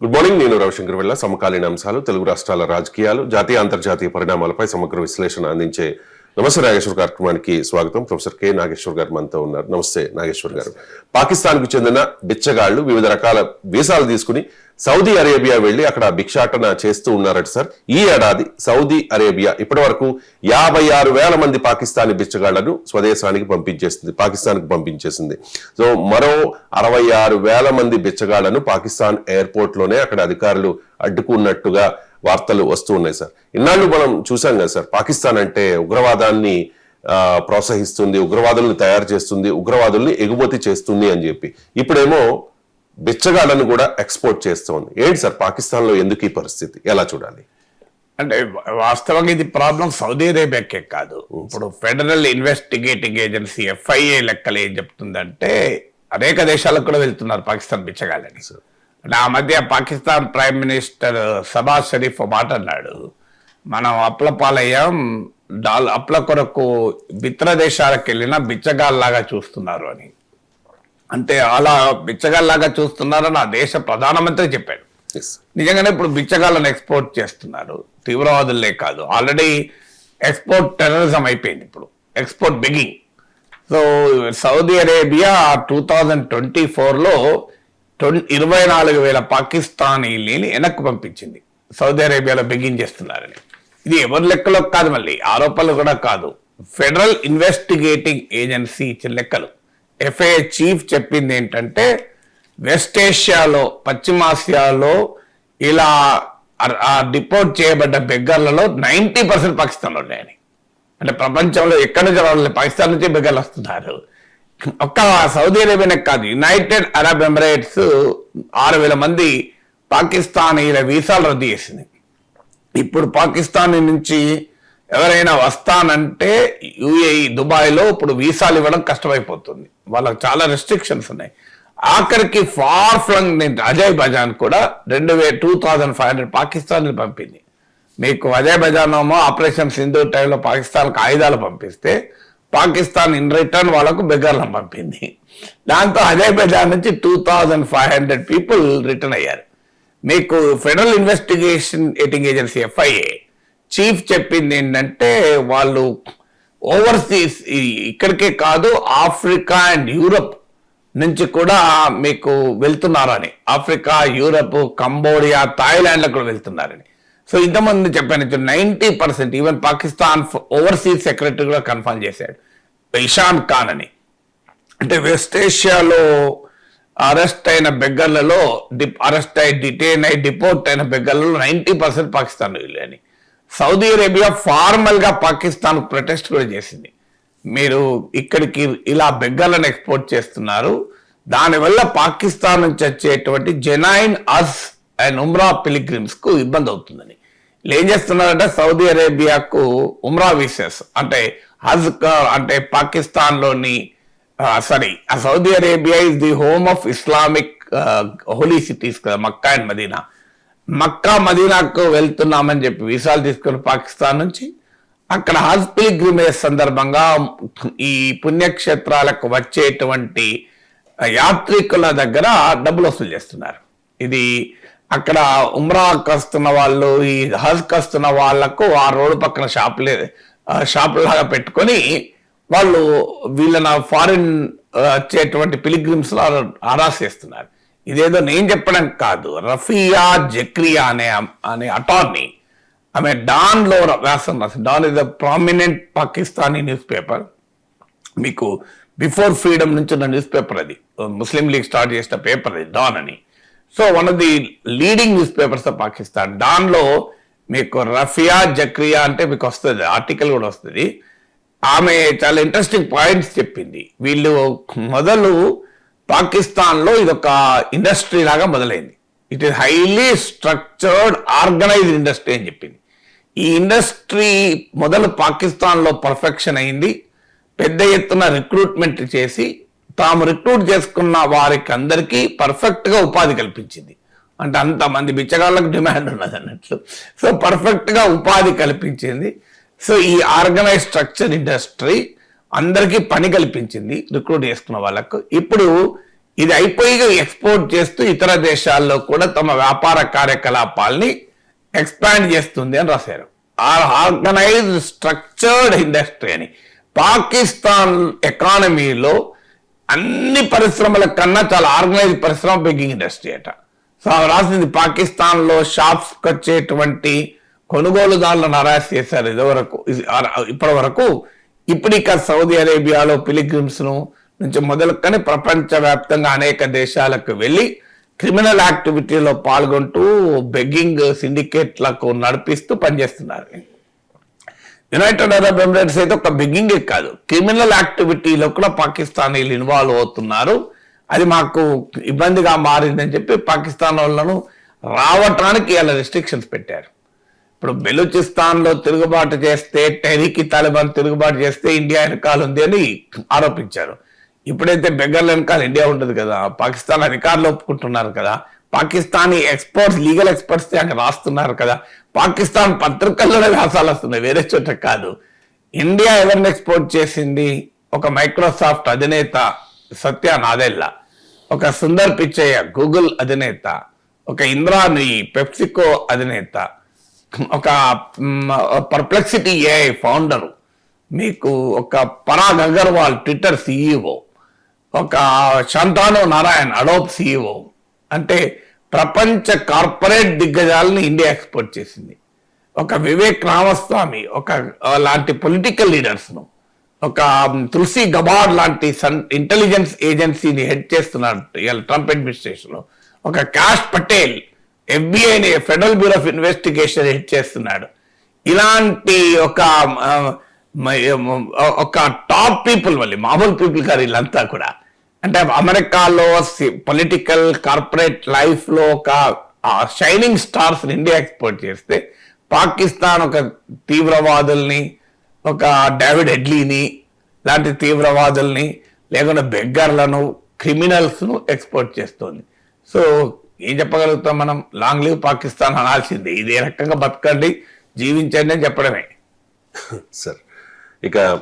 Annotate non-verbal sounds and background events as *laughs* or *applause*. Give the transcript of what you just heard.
Good morning నేను రవిశంకర్ వెళ్ళ సమకాలీన అంశాలు తెలుగు రాష్ట్రాల రాజకీయాలు జాతీయ అంతర్జాతీయ పరిణామాలపై సమగ్ర విశ్లేషణ అందించే నమస్తే నాగేశ్వర్ కార్యక్రమానికి స్వాగతం. ప్రొఫెసర్ కె నాగేశ్వర్ గారు మనతో ఉన్నారు. నమస్తే నాగేశ్వర్ గారు. పాకిస్తాన్కు చెందిన బిచ్చగాళ్ళు వివిధ రకాల వీసాలు తీసుకుని సౌదీ అరేబియా వెళ్ళి అక్కడ భిక్షాటన చేస్తూ ఉన్నారట సార్. ఈ ఏడాది సౌదీ అరేబియా ఇప్పటి వరకు యాభై ఆరు వేల మంది పాకిస్తానీ బిచ్చగాళ్ళను స్వదేశానికి పంపించేసింది పాకిస్తాన్కి పంపించేసింది. సో మరో అరవై ఆరు వేల మంది బిచ్చగాళ్ళను పాకిస్తాన్ ఎయిర్పోర్ట్లోనే అక్కడ అధికారులు అడ్డుకున్నట్టుగా వార్తలు వస్తూ ఉన్నాయి సార్. ఇన్నాళ్ళు మనం చూసాం కదా సార్ పాకిస్తాన్ అంటే ఉగ్రవాదాన్ని ప్రోత్సహిస్తుంది ఉగ్రవాదుల్ని తయారు చేస్తుంది ఉగ్రవాదుల్ని ఎగుమతి చేస్తుంది అని చెప్పి. ఇప్పుడేమో బిచ్చగాళ్ళను కూడా ఎక్స్పోర్ట్ చేస్తోంది ఏంటి సార్ పాకిస్తాన్లో ఎందుకు ఈ పరిస్థితి? ఎలా చూడాలి? అంటే వాస్తవంగా ఇది ప్రాబ్లం సౌదీ అరేబియాకే కాదు. ఇప్పుడు ఫెడరల్ ఇన్వెస్టిగేటింగ్ ఏజెన్సీ ఎఫ్ఐఏ లెక్కలు ఏం చెప్తుందంటే అనేక దేశాలకు కూడా వెళ్తున్నారు పాకిస్తాన్ బిచ్చగాళ్ళని. ఆ మధ్య పాకిస్తాన్ ప్రైమ్ మినిస్టర్ సబాజ్ షరీఫ్ మాట అన్నాడు. మనం అప్ల పాలయ్యాం డాల్ అప్ల కొరకు మిత్ర దేశాలకు వెళ్ళినా బిచ్చగాళ్ళలాగా చూస్తున్నారు అని. అంటే అలా బిచ్చగాళ్ళలాగా చూస్తున్నారని ఆ దేశ ప్రధానమంత్రి చెప్పాడు. నిజంగానే ఇప్పుడు బిచ్చగాళ్ళని ఎక్స్పోర్ట్ చేస్తున్నారు. తీవ్రవాదులే కాదు. ఆల్రెడీ ఎక్స్పోర్ట్ టెర్రరిజం అయిపోయింది ఇప్పుడు. Export begging so Saudi Arabia two thousand twenty ఫోర్లో ట్వంటీ ఇరవై నాలుగు వేల పాకిస్తానీలని వెనక్కి పంపించింది. సౌదీ అరేబియాలో బిగించేస్తున్నారని ఇది ఎవరి లెక్కలో కాదు మళ్ళీ ఆరోపణలు కూడా కాదు. ఫెడరల్ ఇన్వెస్టిగేటింగ్ ఏజెన్సీ ఇచ్చిన లెక్కలు. ఎఫ్ఏ చీఫ్ చెప్పింది ఏంటంటే వెస్ట్ ఏషియాలో పశ్చిమాసియాలో ఇలా డిపోర్ట్ చేయబడ్డ బెగ్గర్లలో నైంటీ పర్సెంట్ పాకిస్తాన్లో ఉన్నాయని. అంటే ప్రపంచంలో ఎక్కడి నుంచి రావాలి పాకిస్తాన్ నుంచి బెగ్గర్లు వస్తున్నారు. ఒక్క సౌదీ అరేబియా కాదు యునైటెడ్ అరబ్ ఎమిరేట్స్ ఆరు వేల మంది పాకిస్తానీల వీసాలు రద్దు చేసింది. ఇప్పుడు పాకిస్తాన్ నుంచి ఎవరైనా వస్తానంటే యుఏఈ దుబాయ్లో ఇప్పుడు వీసాలు ఇవ్వడం కష్టమైపోతుంది. వాళ్ళకి చాలా రెస్ట్రిక్షన్స్ ఉన్నాయి. ఆఖరికి ఫార్ ఫ్లంగ్ నేను అజయ్ బజాన్ కూడా రెండు వే two thousand five hundred Pakistan పంపింది. మీకు అజయ్ బజాన్ ఏమో ఆపరేషన్ సింధు టైంలో పాకిస్తాన్కి ఆయుధాలు పంపిస్తే పాకిస్తాన్ ఇన్ రిటర్న్ వాళ్ళకు బెగ్గర్లను పంపింది. దాంతో అదే బెజార్ నుంచి two thousand five hundred people return అయ్యారు. మీకు ఫెడరల్ ఇన్వెస్టిగేషన్ ఎటింగ్ ఏజెన్సీ ఎఫ్ఐఏ చీఫ్ చెప్పింది ఏంటంటే వాళ్ళు ఓవర్సీస్ ఇక్కడికే కాదు ఆఫ్రికా అండ్ యూరప్ నుంచి కూడా మీకు వెళ్తున్నారని. ఆఫ్రికా యూరప్ కంబోడియా థాయిలాండ్లకు కూడా వెళ్తున్నారని. సో ఇంతమంది చెప్పాను ninety percent even Pakistan overseas secretary కూడా కన్ఫర్మ్ చేశాడు. ఇషాన్ ఖాన్ అని. అంటే వెస్ట్ ఏషియాలో అరెస్ట్ అయిన బెగ్గర్లలో డిప్ అరెస్ట్ అయి డిటైన్ అయి డిపోర్ట్ అయిన బెగ్గర్లలో నైంటీ పర్సెంట్ పాకిస్తాన్ అని. సౌదీ అరేబియా ఫార్మల్గా పాకిస్తాన్ ప్రొటెస్ట్ కూడా చేసింది. మీరు ఇక్కడికి ఇలా బెగ్గర్లను ఎక్స్పోర్ట్ చేస్తున్నారు. దానివల్ల పాకిస్తాన్ నుంచి వచ్చేటువంటి జెనైన్ అస్ అండ్ ఉమ్రా పిలిగ్రిమ్స్కు ఇబ్బంది అవుతుందని. ఏం చేస్తున్నారంటే సౌదీ అరేబియాకు ఉమ్రా వీసెస్ అంటే హజ్ అంటే పాకిస్తాన్లోని sorry Saudi Arabia is the home of Islamic holy cities కదా మక్కా అండ్ మదీనా. మక్కా మదీనాకు వెళ్తున్నామని చెప్పి వీసాలు తీసుకుని పాకిస్తాన్ నుంచి అక్కడ హజ్ పిలిగ్రిమేజ్ సందర్భంగా ఈ పుణ్యక్షేత్రాలకు వచ్చేటువంటి యాత్రికుల దగ్గర డబ్బులు వసూలు చేస్తున్నారు. ఇది అక్కడ ఉమ్రా కస్తున్న వాళ్ళు ఈ హజ్ కస్తున్న వాళ్ళకు ఆ రోడ్డు పక్కన షాపులే షాప్ లాగా పెట్టుకొని వాళ్ళు వీళ్ళని ఫారిన్ వచ్చేటువంటి పిలిగ్రిమ్స్ ఆరాస్ చేస్తున్నారు ఇదేదో నేను చెప్పడం కాదు. రఫియా జక్రియా అనే అనే అటార్నీ ఆమె డాన్లో వ్యాసం రాసింది Dawn is the prominent Pakistani news paper. మీకు బిఫోర్ ఫ్రీడమ్ నుంచి ఉన్న న్యూస్ పేపర్ అది. ముస్లిం లీగ్ స్టార్ట్ చేసిన పేపర్ అది డాన్ అని. So one of the leading news papers of Pakistan దానిలో మీకు రఫియా జక్రియా అంటే మీకు వస్తుంది ఆర్టికల్ కూడా వస్తుంది. ఆమె చాలా ఇంట్రెస్టింగ్ పాయింట్స్ చెప్పింది. వీళ్ళు మొదలు పాకిస్తాన్లో ఇదొక ఇండస్ట్రీ లాగా మొదలైంది. It is highly structured organised industry అని చెప్పింది. ఈ ఇండస్ట్రీ మొదలు పాకిస్తాన్లో పర్ఫెక్షన్ అయింది. పెద్ద ఎత్తున రిక్రూట్మెంట్ చేసి తాము రిక్రూట్ చేసుకున్న వారికి అందరికీ పర్ఫెక్ట్గా ఉపాధి కల్పించింది. అంటే అంతమంది బిచ్చగాళ్ళకు డిమాండ్ ఉన్నది అన్నట్లు. సో పర్ఫెక్ట్గా ఉపాధి కల్పించింది. సో ఈ ఆర్గనైజ్ స్ట్రక్చర్ ఇండస్ట్రీ అందరికీ పని కల్పించింది రిక్రూట్ చేసుకున్న వాళ్ళకు. ఇప్పుడు ఇది అయిపోయి ఎక్స్పోర్ట్ చేస్తూ ఇతర దేశాల్లో కూడా తమ వ్యాపార కార్యకలాపాల్ని ఎక్స్పాండ్ చేస్తుంది అని రాశారు. ఆర్గనైజ్డ్ స్ట్రక్చర్డ్ ఇండస్ట్రీ అని. పాకిస్తాన్ ఎకానమీలో అన్ని పరిశ్రమల కన్నా చాలా ఆర్గనైజ్ పరిశ్రమ బెగ్గింగ్ ఇండస్ట్రీ అట. సో ఆమె రాసింది పాకిస్తాన్లో షాప్స్ వచ్చేటువంటి కొనుగోలుదారులను హరాస్ చేశారు ఇదివరకు. ఇప్పటి వరకు ఇప్పటిక సౌదీ అరేబియాలో పిలిగ్రిమ్స్ను నుంచి మొదలుకొని ప్రపంచవ్యాప్తంగా అనేక దేశాలకు వెళ్ళి క్రిమినల్ యాక్టివిటీలో పాల్గొంటూ బెగ్గింగ్ సిండికేట్లకు నడిపిస్తూ పనిచేస్తున్నారు. యునైటెడ్ అరబ్ ఎమిరేట్స్ అయితే ఒక బిగ్గింగ్ కాదు. క్రిమినల్ యాక్టివిటీలో కూడా పాకిస్తానీలు ఇన్వాల్వ్ అవుతున్నారు. అది మాకు ఇబ్బందిగా మారిందని చెప్పి పాకిస్తాన్ వాళ్ళను రావటానికి ఇలా రెస్ట్రిక్షన్స్ పెట్టారు. ఇప్పుడు బెలూచిస్తాన్లో తిరుగుబాటు చేస్తే టెహరీకి తాలిబాన్ తిరుగుబాటు చేస్తే ఇండియా వెనకాల ఉంది అని ఆరోపించారు. ఇప్పుడైతే బెంగాల్ వెనకాల ఇండియా ఉండదు కదా. పాకిస్తాన్ అధికారులు ఒప్పుకుంటున్నారు కదా. పాకిస్తానీ ఎక్స్పర్ట్స్ లీగల్ ఎక్స్పర్ట్స్ అక్కడ రాస్తున్నారు కదా. పాకిస్తాన్ పత్రికల్లోనే వ్యాసాలు వస్తున్నాయి వేరే చోట కాదు. ఇండియా ఎవరిని ఎక్స్పోర్ట్ చేసింది? ఒక మైక్రోసాఫ్ట్ అధినేత సత్య నాదెల్లా ఒక సుందర్ పిచ్చయ్య గూగుల్ అధినేత ఒక ఇంద్రాని పెప్సికో అధినేత ఒక పర్ప్లెక్సిటీ ఏఐ ఫౌండరు మీకు ఒక పరాగ్ అగర్వాల్ ట్విట్టర్ సిఇఓ ఒక శాంతాను నారాయణ్ అడోప్ సిఇఓ అంటే ప్రపంచ కార్పొరేట్ దిగ్గజాలను ఇండియా ఎక్స్పోర్ట్ చేసింది. ఒక వివేక్ రామస్వామి ఒక లాంటి పొలిటికల్ లీడర్స్ను ఒక తులసి గబాడ్ లాంటి సన్ ఇంటెలిజెన్స్ ఏజెన్సీని హెడ్ చేస్తున్నారు ట్రంప్ అడ్మినిస్ట్రేషన్లో. ఒక Kash Patel ఎఫ్బిఐని federal bureau of investigation head చేస్తున్నాడు. ఇలాంటి ఒక ఒక టాప్ పీపుల్ మళ్ళీ మామూలు పీపుల్ కాదు వీళ్ళంతా కూడా. అంటే అమెరికాలో పొలిటికల్ కార్పొరేట్ లైఫ్లో ఒక షైనింగ్ స్టార్స్ ఇండియా ఎక్స్పోర్ట్ చేస్తే పాకిస్తాన్ ఒక తీవ్రవాదుల్ని ఒక డేవిడ్ హెడ్లీని లాంటి తీవ్రవాదుల్ని లేకుండా బెగ్గర్లను క్రిమినల్స్ను ఎక్స్పోర్ట్ చేస్తుంది. సో ఏం చెప్పగలుగుతాం మనం? లాంగ్ లీవ్ పాకిస్తాన్ అనాల్సిందే. ఇది ఏ రకంగా బతకండి జీవించండి అని చెప్పడమే. *laughs* సార్ ఇక